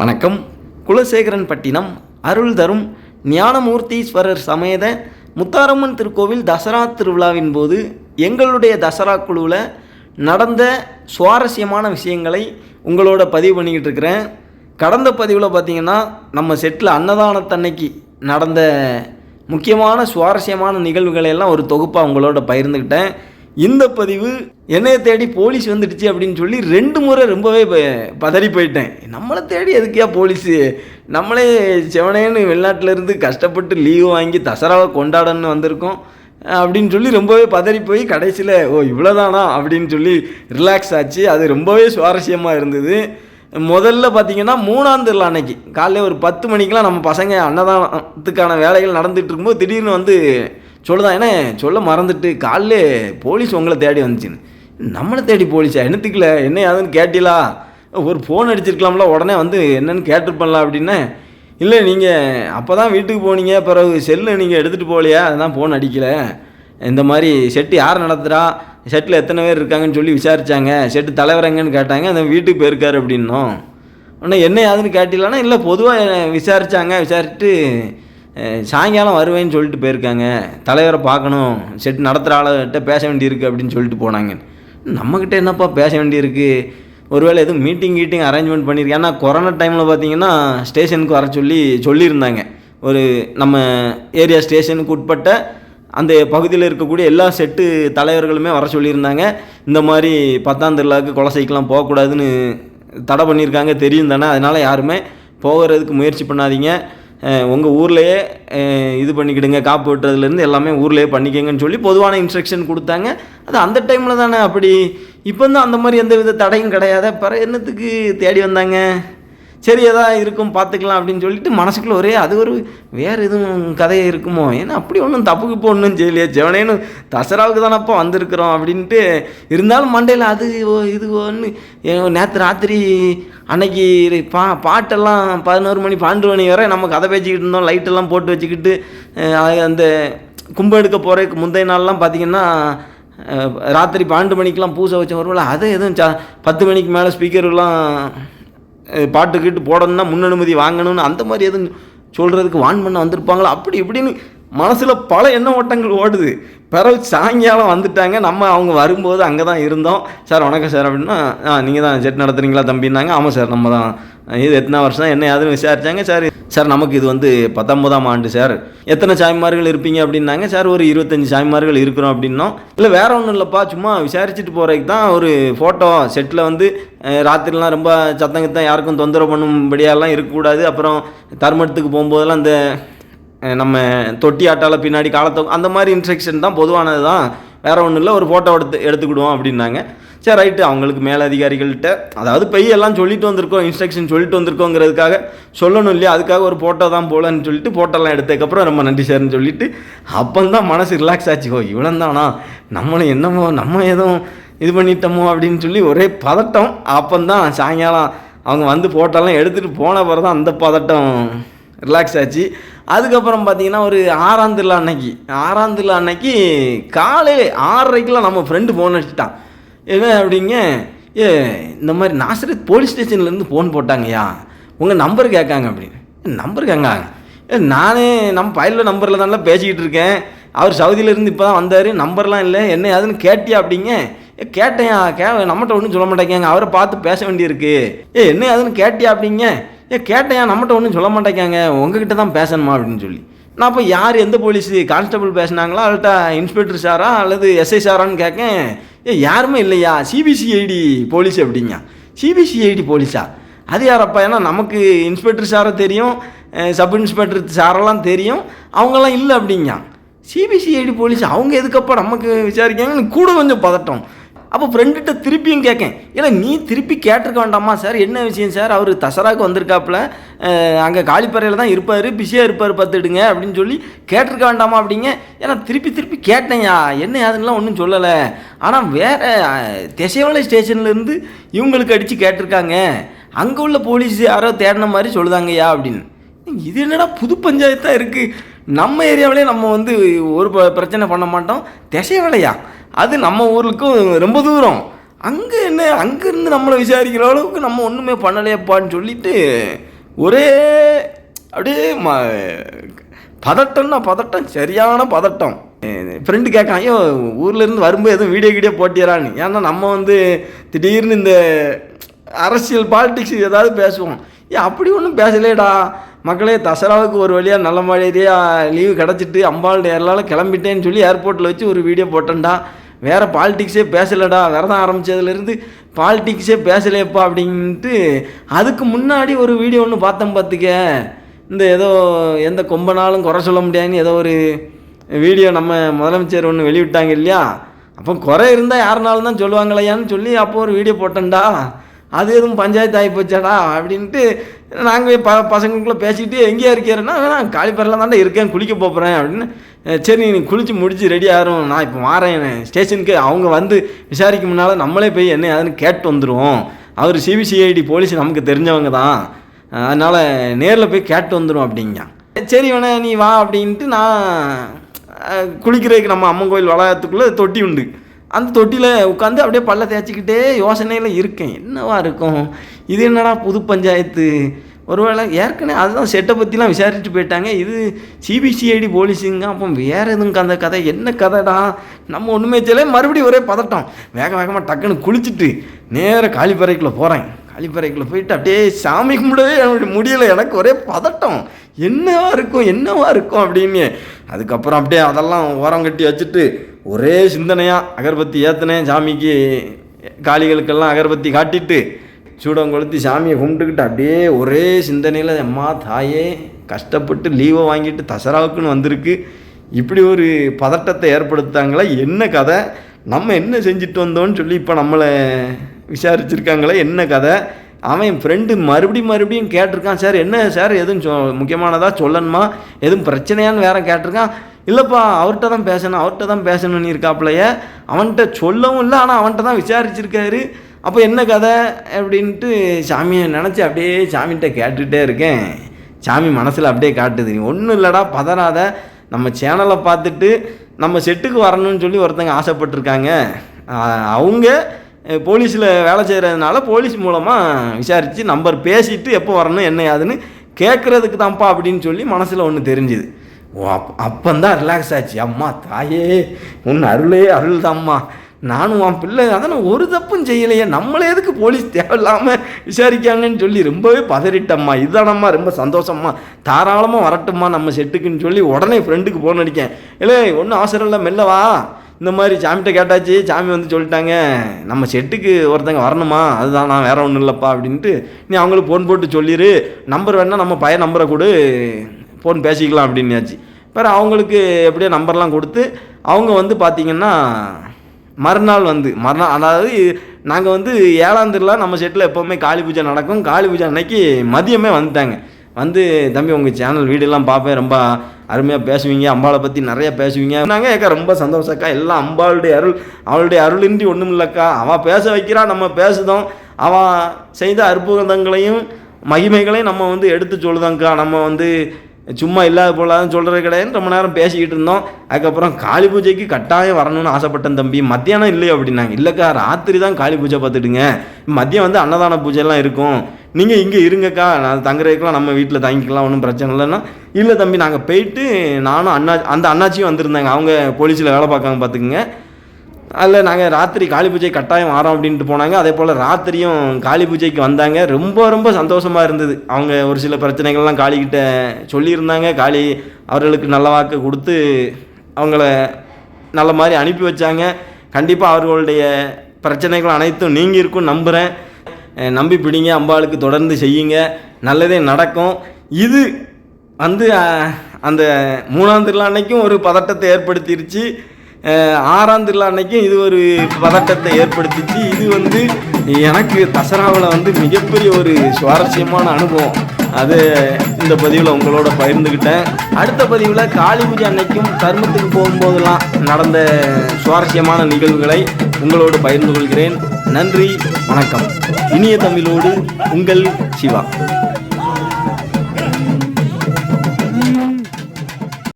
வணக்கம். குலசேகரன் பட்டினம் அருள் தரும் ஞானமூர்த்தீஸ்வரர் சமேத முத்தாரம்மன் திருக்கோவில் தசரா திருவிழாவின் போது எங்களுடைய தசரா குழுவில் நடந்த சுவாரஸ்யமான விஷயங்களை உங்களோட பதிவு பண்ணிக்கிட்டு இருக்கிறேன். கடந்த பதிவில் பார்த்திங்கன்னா நம்ம செட்டில் அன்னதானத்தன்னைக்கு நடந்த முக்கியமான சுவாரஸ்யமான நிகழ்வுகளை எல்லாம் ஒரு தொகுப்பாக உங்களோட பகிர்ந்துக்கிட்டேன். இந்த பதிவு என்னைய தேடி போலீஸ் வந்துடுச்சு அப்படின்னு சொல்லி ரெண்டு முறை ரொம்பவே ப- பதறி போயிட்டேன். நம்மளை தேடி எதுக்கியா போலீஸு? நம்மளே செவனேன்னு வெளிநாட்டிலேருந்து கஷ்டப்பட்டு லீவு வாங்கி தசராவை கொண்டாடன்னு வந்திருக்கோம். அப்படின்னு சொல்லி ரொம்பவே பதறி போய் கடைசியில் ஓ இவ்வளோதானா அப்படின்னு சொல்லி ரிலாக்ஸ் ஆச்சு. அது ரொம்பவே சுவாரஸ்யமாக இருந்தது. முதல்ல பார்த்தீங்கன்னா மூணாம் திருவிழா அன்னைக்கு காலையில் ஒரு பத்து மணிக்கெலாம் நம்ம பசங்க அன்னதானத்துக்கான வேலைகள் நடந்துகிட்டு இருக்கும்போது திடீர்னு வந்து சொல்லுதான் ஏன்னா சொல்ல மறந்துட்டு காலைல போலீஸ் உங்களை தேடி வந்துச்சுன்னு. நம்மளை தேடி போலீஸா? என்னத்துக்கல? என்ன யாதுன்னு கேட்டீங்களா? ஒரு ஃபோன் அடிச்சிருக்கலாம்ல உடனே வந்து என்னென்னு கேட்டிருப்பலாம் அப்படின்னு. இல்லை நீங்கள் அப்போ தான் வீட்டுக்கு போனீங்க பிறகு செல்லு நீங்கள் எடுத்துகிட்டு போகலையா? அதுதான் ஃபோன் அடிக்கலை. இந்த மாதிரி செட்டு யார் நடத்துகிறா செட்டில் எத்தனை பேர் இருக்காங்கன்னு சொல்லி விசாரித்தாங்க செட்டு தலைவர் எங்கன்னு கேட்டாங்க. அந்த வீட்டுக்கு போயிருக்காரு அப்படின்னோம். உடனே என்ன யாதுன்னு கேட்டீங்களான்னா இல்லை பொதுவாக விசாரித்தாங்க விசாரிச்சுட்டு சாயங்காலம் வருவேன்னு சொல்லிட்டு போயிருக்காங்க. தலைவரை பார்க்கணும். செட் நடத்துகிற ஆளுகிட்ட பேச வேண்டியிருக்கு அப்படின்னு சொல்லிட்டு போனாங்க. நம்மக்கிட்ட என்னப்பா பேச வேண்டியிருக்கு? ஒருவேளை எதுவும் மீட்டிங் கீட்டிங் அரேஞ்ச்மெண்ட் பண்ணியிருக்கேன் ஏன்னா கொரோனா டைமில் பார்த்தீங்கன்னா ஸ்டேஷனுக்கு வர சொல்லி சொல்லியிருந்தாங்க. ஒரு நம்ம ஏரியா ஸ்டேஷனுக்கு உட்பட்ட அந்த பகுதியில் இருக்கக்கூடிய எல்லா செட்டு தலைவர்களுமே வர சொல்லியிருந்தாங்க. இந்த மாதிரி பத்தாம் திருவிழாவுக்கு கொலசைக்கெலாம் போகக்கூடாதுன்னு தடை பண்ணியிருக்காங்க. தெரியும் தானே. அதனால் யாருமே போகிறதுக்கு முயற்சி பண்ணாதீங்க. உங்கள் ஊர்லேயே இது பண்ணிக்கிடுங்க காப்பு வெட்டுறதுலேருந்து எல்லாமே ஊர்லேயே பண்ணிக்கங்கன்னு சொல்லி பொதுவான இன்ஸ்ட்ரக்ஷன் கொடுத்தாங்க. அது அந்த டைமில் தானே அப்படி. இப்போ தான் அந்த மாதிரி எந்த வித தடையும் கிடையாது. பிற என்னத்துக்கு தேடி வந்தாங்க? சரி எதாவது இருக்கும் பார்த்துக்கலாம் அப்படின்னு சொல்லிட்டு மனசுக்குள்ள ஒரே அது ஒரு வேறு எதுவும் கதையை இருக்குமோ? ஏன்னா அப்படி ஒன்றும் தப்புக்கு இப்போ ஒன்றும் செய்யலையே. ஜெவனேன்னு தசராவுக்கு தானப்போ வந்திருக்கிறோம் அப்படின்ட்டு இருந்தாலும் மண்டையில் அது ஓ இது ஒன்று நேற்று ராத்திரி அன்னைக்கு பா பாட்டெல்லாம் பதினோரு மணி பன்னெண்டு மணி வரை நம்ம கதை பேச்சிக்கிட்டு இருந்தோம். லைட்டெல்லாம் போட்டு வச்சுக்கிட்டு அந்த கும்பம் எடுக்க போகிறதுக்கு முந்தைய நாள்லாம் பார்த்திங்கன்னா ராத்திரி பன்னெண்டு மணிக்கெலாம் பூசை வச்ச ஒருவேளை அது எதுவும் ச பத்து மணிக்கு மேலே ஸ்பீக்கர்லாம் பாட்டு கீட்டு போடணும்னா முன் அனுமதி வாங்கணும்னு அந்த மாதிரி எதுவும் சொல்கிறதுக்கு வான் பண்ண வந்திருப்பாங்களா? அப்படி இப்படின்னு மனசில் பல எண்ண ஓட்டங்கள் ஓடுது. பிறகு சாயங்காலம் வந்துட்டாங்க. நம்ம அவங்க வரும்போது அங்கே தான் இருந்தோம். சார் வணக்கம் சார் அப்படின்னா நீங்கள் தான் ஜெட் நடத்துறீங்களா தம்பின்னாங்க. ஆமாம் சார் நம்ம தான் இது எத்தனை வருஷம்? என்ன யாரும் விசாரித்தாங்க சார் சார் நமக்கு இது வந்து பத்தொன்பதாம் ஆண்டு சார். எத்தனை சாய்மார்கள் இருப்பீங்க அப்படின்னாங்க சார் ஒரு இருபத்தஞ்சி சாய்மார்கள் இருக்கிறோம் அப்படின்னோம். இல்லை வேற ஒன்றும் இல்லைப்பா சும்மா விசாரிச்சுட்டு போகிறதுக்கு தான் ஒரு ஃபோட்டோ செட்டில் வந்து ராத்திரிலாம் ரொம்ப சத்தங்கத்தான் யாருக்கும் தொந்தரவு பண்ணும்படியாலாம் இருக்கக்கூடாது. அப்புறம் தர்மத்துக்கு போகும்போதெல்லாம் அந்த நம்ம தொட்டி ஆட்டால பின்னாடி காலத்தை அந்த மாதிரி இன்ஸ்ட்ரக்ஷன் தான் பொதுவானது தான் வேற ஒன்றும் இல்லை ஒரு ஃபோட்டோ எடுத்து எடுத்துக்கிடுவோம் அப்படின்னாங்க. சரி ரைட்டு அவங்களுக்கு மேலதிகாரிகள்கிட்ட அதாவது பெய் எல்லாம் சொல்லிட்டு வந்திருக்கோம் இன்ஸ்ட்ரக்ஷன் சொல்லிட்டு வந்திருக்கோங்கிறதுக்காக சொல்லணும் இல்லையா? அதுக்காக ஒரு ஃபோட்டோ தான் போலன்னு சொல்லிட்டு ஃபோட்டோலாம் எடுத்ததுக்கப்புறம் ரொம்ப நன்றி சார்னு சொல்லிட்டு அப்போந்தான் மனசு ரிலாக்ஸ் ஆச்சு. ஓ இவ்வளோந்தானா நம்மளும் என்னமோ நம்ம எதுவும் இது பண்ணிட்டோமோ அப்படின்னு சொல்லி ஒரே பதட்டம். அப்போந்தான் சாயங்காலம் அவங்க வந்து ஃபோட்டோலாம் எடுத்துகிட்டு போன பிறகு தான் அந்த பதட்டம் ரிலாக்ஸ் ஆச்சு. அதுக்கப்புறம் பார்த்தீங்கன்னா ஒரு ஆறாம் திருவிழா அன்னைக்கு ஆறாம் திருவிழா அன்னைக்கு காலையில் ஆறரைக்கெலாம் நம்ம ஃப்ரெண்டு ஃபோன் அடிச்சிட்டான். ஏன் அப்படிங்க? ஏ இந்த மாதிரி நாசரத் போலீஸ் ஸ்டேஷன்லேருந்து ஃபோன் போட்டாங்கய்யா. உங்கள் நம்பர் கேட்காங்க அப்படின்னு. நம்பர் கேட்காங்க. ஏ நானே நம்ம பையனில் நம்பரில் தானே பேசிக்கிட்டு இருக்கேன். அவர் சவுதியிலேருந்து இப்போ தான் வந்தார். நம்பர்லாம் இல்லை. என்ன ஏதுன்னு கேட்டியா அப்படிங்க? ஏ கே நம்மகிட்ட ஒன்றும் சொல்ல மாட்டேங்க அவரை பார்த்து பேச வேண்டியிருக்கு. ஏ என்ன ஏதுன்னு கேட்டியா அப்படிங்க? ஏ கேட்டேன் நம்மகிட்ட ஒன்றும் சொல்ல மாட்டேங்க உங்ககிட்ட தான் பேசணுமா அப்படின்னு சொல்லி. நான் அப்போ யார் எந்த போலீஸ் கான்ஸ்டபிள் பேசினாங்களா? அல்லட்டா இன்ஸ்பெக்டர் சாரா? அல்லது எஸ்ஐ சாரான்னு கேட்கேன். ஏ யாருமே இல்லையா? சிபிசிஐடி போலீஸ் எப்படிங்க? சிபிசிஐடி போலீஸா? அது யாரப்பா? ஏன்னா நமக்கு இன்ஸ்பெக்டர் சாரை தெரியும் சப் இன்ஸ்பெக்டர் சாரெல்லாம் தெரியும். அவங்கெல்லாம் இல்லை அப்படிங்க. சிபிசிஐடி போலீஸ் அவங்க எதுக்கப்பா நமக்கு விசாரிக்காங்கன்னு கூட கொஞ்சம் பதட்டம். அப்போ ஃப்ரெண்டுகிட்ட திருப்பியும் கேட்கேன் இல்லை நீ திருப்பி கேட்டிருக்க வேண்டாமா சார்? என்ன விஷயம் சார்? அவர் தசராக்கு வந்திருக்காப்புல. அங்கே காலிப்பறையில் தான் இருப்பார் பிஸியாக இருப்பார் பார்த்துடுங்க அப்படின்னு சொல்லி கேட்டிருக்க வேண்டாமா அப்படிங்க? ஏன்னா திருப்பி திருப்பி கேட்டேன்யா. என்ன யாதுன்னெலாம் ஒன்றும் சொல்லலை. ஆனால் வேறு திசைவலை ஸ்டேஷன்லேருந்து இவங்களுக்கு அடித்து கேட்டிருக்காங்க. அங்கே உள்ள போலீஸ் யாரோ தேடின மாதிரி சொல்லுதாங்கய்யா அப்படின்னு. இது என்னடா புது பஞ்சாயத்தாக இருக்குது நம்ம ஏரியாவிலே நம்ம வந்து ஒரு ப- பிரச்சனை பண்ண மாட்டோம். திசை வேலையா அது நம்ம ஊருக்கும் ரொம்ப தூரம். அங்கே என்ன அங்கேருந்து நம்மளை விசாரிக்கிற அளவுக்கு நம்ம ஒன்றுமே பண்ணலையப்பான்னு சொல்லிட்டு ஒரே அப்படியே ம பதட்டம்னா பதட்டம் சரியான பதட்டம். ஃப்ரெண்டு கேட்கான் ஐயோ ஊர்லேருந்து வரும்போது எதுவும் வீடியோ கீடியோ போட்டியறான்னு ஏன்னா நம்ம வந்து திடீர்னு இந்த அரசியல் பாலிடிக்ஸ் ஏதாவது பேசுவோம். ஏன் அப்படி ஒன்றும் பேசலேடா மக்களே தசராவுக்கு ஒரு வழியாக நல்ல மாதிரியாக லீவு கிடச்சிட்டு அம்பாள் நேரலால் கிளம்பிட்டேன்னு சொல்லி ஏர்போர்ட்டில் வச்சு ஒரு வீடியோ போட்டேன்டா. வேறு பாலிடிக்ஸே பேசலடா விரதம் ஆரம்பித்ததுலேருந்து பாலிடிக்ஸே பேசலையப்பா அப்படின்ட்டு அதுக்கு முன்னாடி ஒரு வீடியோ ஒன்று பார்த்தேன் பார்த்துக்க. இந்த ஏதோ எந்த கொம்பனாலும் குறை சொல்ல முடியாதுன்னு ஏதோ ஒரு வீடியோ நம்ம முதலமைச்சர் ஒன்று வெளியிட்டாங்க இல்லையா? அப்போ குறை இருந்தால் யாருனாலும் தான் சொல்லுவாங்களையான்னு சொல்லி அப்போ ஒரு வீடியோ போட்டேன்டா. அது எதுவும் பஞ்சாயத்து ஆகி போச்சாடா அப்படின்ட்டு நாங்கள் ப பசங்களுக்குள்ளே பேசிக்கிட்டு எங்கேயா இருக்கிறேன்னா நான் காலிப்பரில் தாண்டா இருக்கேன் குளிக்க போகிறேன் அப்படின்னு சரி நீ குளித்து முடிச்சு ரெடி ஆகிறோம் நான் இப்போ வாரேன் ஸ்டேஷனுக்கு அவங்க வந்து விசாரிக்க முன்னால் நம்மளே போய் என்ன ஏதுன்னு கேட்டு வந்துடுவோம் அவர் சிபிசிஐடி போலீஸ் நமக்கு தெரிஞ்சவங்க தான். அதனால் நேரில் போய் கேட்டு வந்துடும் அப்படிங்க. சரி வேணா நீ வா அப்படின்ட்டு நான் குளிக்கிறதுக்கு நம்ம அம்மன் கோயில் வளாகத்துக்குள்ளே தொட்டி உண்டு. அந்த தொட்டியில் உட்காந்து அப்படியே பல்ல தேய்ச்சிக்கிட்டே யோசனையில் இருக்கேன். என்னவா இருக்கும்? இது என்னடா புது பஞ்சாயத்து? ஒருவேளை ஏற்கனவே அதுதான் செட்டை பற்றிலாம் விசாரிச்சுட்டு போயிட்டாங்க. இது சிபிசிஐடி போலீஸுங்க. அப்போ வேறு எதுவும் அந்த கதை? என்ன கதைடா? நம்ம ஒன்றுமே தெரியல. மறுபடியும் ஒரே பதட்டம். வேக வேகமாக டக்குன்னு குளிச்சுட்டு நேராக காலிப்பறைக்குள்ளே போகிறேன் காலிப்பறைக்குள்ளே போயிட்டு அப்படியே சாமி கும்பிடவே என்னுடைய முடியலை. எனக்கு ஒரே பதட்டம். என்னவா இருக்கும்? என்னவா இருக்கும் அப்படின்னு. அதுக்கப்புறம் அப்படியே அதெல்லாம் ஓரம் கட்டி வச்சுட்டு ஒரே சிந்தனையாக அகர்பத்தி ஏற்றினேன் சாமிக்கு காளிகளுக்கெல்லாம் அகர்பத்தி காட்டிட்டு சூடம் கொளுத்தி சாமியை கும்பிட்டுக்கிட்டு அப்படியே ஒரே சிந்தனையில் அம்மா தாயே கஷ்டப்பட்டு லீவை வாங்கிட்டு தசராவுக்குன்னு வந்திருக்கு. இப்படி ஒரு பதட்டத்தை ஏற்படுத்தாங்களா என்ன கதை? நம்ம என்ன செஞ்சுட்டு வந்தோம்னு சொல்லி இப்போ நம்மளை விசாரிச்சிருக்காங்களே என்ன கதை? அவன் என் ஃப்ரெண்டு மறுபடியும் மறுபடியும் கேட்டிருக்கான் சார் என்ன சார்? எதுவும் சொ முக்கியமானதாக சொல்லணுமா? எதுவும் பிரச்சனையான்னு வேற கேட்டிருக்கான். இல்லைப்பா அவர்கிட்ட தான் பேசணும் அவர்கிட்ட தான் பேசணும்னு இருக்காப்புலையே அவன்கிட்ட சொல்லவும் இல்லை ஆனால் அவன்கிட்ட தான் விசாரிச்சிருக்காரு. அப்போ என்ன கதை அப்படின்ட்டு சாமியை நினச்சி அப்படியே சாமிகிட்ட கேட்டுகிட்டே இருக்கேன். சாமி மனசில் அப்படியே காட்டுது ஒன்றும் இல்லைடா பதறாத. நம்ம சேனலை பார்த்துட்டு நம்ம செட்டுக்கு வரணும்னு சொல்லி ஒருத்தங்க ஆசைப்பட்டிருக்காங்க. அவங்க போலீஸில் வேலை செய்கிறதுனால போலீஸ் மூலமாக விசாரித்து நம்பர் பேசிட்டு எப்போ வரணும் என்ன ஏதுன்னு கேட்குறதுக்கு தான்ப்பா அப்படின்னு சொல்லி மனசில் ஒன்று தெரிஞ்சுது. ஓ அப் அப்பந்தான் ரிலாக்ஸ் ஆச்சு. அம்மா தாயே உன் அருளே அருள் தான்ம்மா நானும் உன் பிள்ளை அதான் நான் ஒரு தப்பும் செய்யலையே நம்மளே எதுக்கு போலீஸ் தேவையில்லாமல் விசாரிக்காங்கன்னு சொல்லி ரொம்பவே பதறிட்டம்மா. இதுதானம்மா ரொம்ப சந்தோஷம்மா. தாராளமாக வரட்டும்மா நம்ம செட்டுக்குன்னு சொல்லி உடனே ஃப்ரெண்டுக்கு ஃபோன் அடிக்கேன். இல்லை ஒன்றும் அவசரம் இல்லை மெல்லவா இந்த மாதிரி சாமிகிட்ட கேட்டாச்சு சாமி வந்து சொல்லிட்டாங்க. நம்ம செட்டுக்கு ஒருத்தங்க வரணுமா? அதுதான் நான் வேற ஒன்றும் இல்லைப்பா அப்படின்ட்டு நீ அவங்களுக்கு ஃபோன் போட்டு சொல்லிடு நம்பர் வேணால் நம்ம பையன் நம்பரை கொடு. ஃபோன் பேசிக்கலாம் அப்படின்னாச்சு. பிற அவங்களுக்கு எப்படியோ நம்பர்லாம் கொடுத்து அவங்க வந்து பார்த்திங்கன்னா மறுநாள் வந்து மறுநாள் அதாவது நாங்கள் வந்து ஏழாம் திருவிழா நம்ம செட்டில் எப்போவுமே காளி பூஜை நடக்கும். காளி பூஜை அன்னைக்கு மதியமே வந்துட்டாங்க. வந்து தம்பி உங்கள் சேனல் வீடியோலாம் பார்ப்பேன். ரொம்ப அருமையாக பேசுவீங்க. அம்பாளை பற்றி நிறையா பேசுவீங்க. நாங்கள் ஏக்கா ரொம்ப சந்தோஷக்கா எல்லாம் அம்பாளுடைய அருள். அவளுடைய அருளின்றி ஒன்றும் இல்லைக்கா அவள் பேச வைக்கிறா நம்ம பேசுதோம். அவள் செய்த அற்புதங்களையும் மகிமைகளையும் நம்ம வந்து எடுத்து சொல்லுதாங்க்கா நம்ம வந்து சும்மா இல்லாத போலாதுன்னு சொல்கிறது கிடையாது ரொம்ப நேரம் பேசிக்கிட்டு இருந்தோம். அதுக்கப்புறம் காளி பூஜைக்கு கட்டாயம் வரணும்னு ஆசைப்பட்டேன் தம்பி. மத்தியானம் இல்லையோ அப்படின்னாங்க. இல்லைக்கா ராத்திரி தான் காளி பூஜை பார்த்துட்டுங்க. மதியம் வந்து அன்னதான பூஜைலாம் இருக்கும். நீங்கள் இங்கே இருங்கக்கா. நான் தங்குறதுக்குலாம் நம்ம வீட்டில் தங்கிக்கலாம் ஒன்றும் பிரச்சனை இல்லைன்னா. இல்லை தம்பி நாங்கள் போயிட்டு நானும் அண்ணா அந்த அண்ணாச்சியும் வந்திருந்தாங்க. அவங்க போலீஸில் வேலை பார்க்காங்க பார்த்துக்குங்க. அதில் நாங்கள் ராத்திரி காளி பூஜை கட்டாயம் வரோம் அப்படின்ட்டு போனாங்க. அதே போல் ராத்திரியும் காளி பூஜைக்கு வந்தாங்க. ரொம்ப ரொம்ப சந்தோஷமாக இருந்தது. அவங்க ஒரு சில பிரச்சனைகள்லாம் காளிக்கிட்ட சொல்லியிருந்தாங்க. காளி அவர்களுக்கு நல்ல வாக்கு கொடுத்து அவங்கள நல்ல மாதிரி அனுப்பி வச்சாங்க. கண்டிப்பாக அவர்களுடைய பிரச்சனைகள் அனைத்தும் நீங்கள் இருக்கும் நம்புகிறேன் நம்பி பிடிங்க. அம்பாளுக்கு தொடர்ந்து செய்யுங்க. நல்லதே நடக்கும். இது வந்து அந்த மூணாம் திருவிழா அன்னைக்கும் ஒரு பதட்டத்தை ஏற்படுத்திருச்சு. ஆறாம் திருவிழா அன்னைக்கும் இது ஒரு பதட்டத்தை ஏற்படுத்திச்சு. இது வந்து எனக்கு தசராவில் வந்து மிகப்பெரிய ஒரு சுவாரஸ்யமான அனுபவம். அது இந்த பதிவில் உங்களோட பகிர்ந்துக்கிட்டேன் அடுத்த பதிவில் காளி பூஜை அன்னைக்கும் தர்மத்துக்கு போகும்போதெல்லாம் நடந்த சுவாரஸ்யமான நிகழ்வுகளை உங்களோடு பகிர்ந்து கொள்கிறேன். நன்றி வணக்கம். இனிய தமிழோடு உங்கள் சிவா.